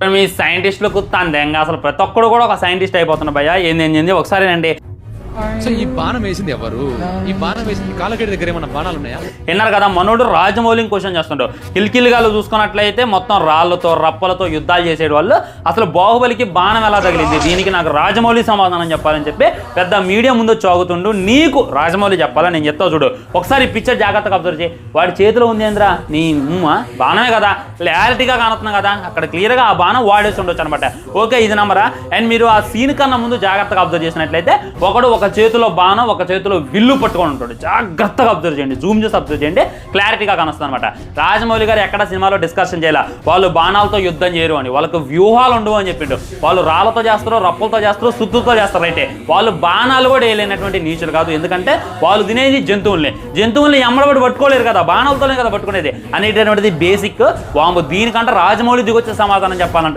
మీ సైంటిస్టులకు తందెంగా అసలు ప్రతి ఒక్కడు కూడా ఒక సైంటిస్ట్ అయిపోతున్నా భయ్య. ఏంది ఏంది ఒకసారి అండి సో ఈ బాణం వేసింది ఎవరు? ఈ బాణం వేసింది కాలగడి దగ్గర ఏమన్నా బాణాలు ఉన్నాయా? విన్నారు కదా మనోడు రాజమౌళిని క్వశ్చన్ చేస్తుండో. కిల్కిల్గాలు చూసుకున్నట్లయితే మొత్తం రాళ్ళతో రప్పలతో యుద్ధాలు చేసేడు వాళ్ళు. అసలు బాహుబలికి బాణం ఎలా తగిలింది? దీనికి నాకు రాజమౌళి సమాధానం చెప్పాలని చెప్పి పెద్ద మీడియా ముందు చాగుతుండు. నీకు రాజమౌళి చెప్పాలని నేను చెప్తా చూడు. ఒకసారి ఈ పిక్చర్ జాగ్రత్తగా అబ్జర్వ్ చేయి. వాడి చేతిలో ఉంది ఏంద్రా? నీ ఉమ్మ. బాణమే కదా. క్లారిటీగా కానుతుంది కదా. అక్కడ క్లియర్గా ఆ బాణం వాడేసి ఉండొచ్చు అనమాట ఓకే ఇది నమ్మరా? అండ్ మీరు ఆ సీన్ కన్నా ముందు జాగ్రత్తగా అబ్జర్వ్ చేసినట్లయితే ఒకడు ఒక చేతిలో బాణం ఒక చేతిలో విల్లు పట్టుకొని ఉంటాడు. జాగ్రత్తగా అబ్జర్వ్ చేయండి. జూమ్ చేసి అబ్జర్వ్ చేయండి. క్లారిటీగా కానొస్తుంది అనమాట రాజమౌళి గారు ఎక్కడ సినిమాలో డిస్కషన్ చేయాల? వాళ్ళు బాణాలతో యుద్ధం చేయరు అని. వాళ్ళకు వ్యూహాలు ఉండవు అని చెప్పిండు. వాళ్ళు రాళ్ళతో చేస్తారు రప్పలతో చేస్తారు సుత్తులతో చేస్తారు అయితే వాళ్ళు బాణాలు కూడా వేయలేనటువంటి నీచులు కాదు. ఎందుకంటే వాళ్ళు తినేది జంతువుల్ని. జంతువుల్ని ఎమ్మడబడి పట్టుకోలేరు కదా. బాణాలతోనే కదా పట్టుకునేది. అనేటటువంటిది బేసిక్ వాము దీనికంటే రాజమౌళి దిగొచ్చే సమాధానం చెప్పాలంట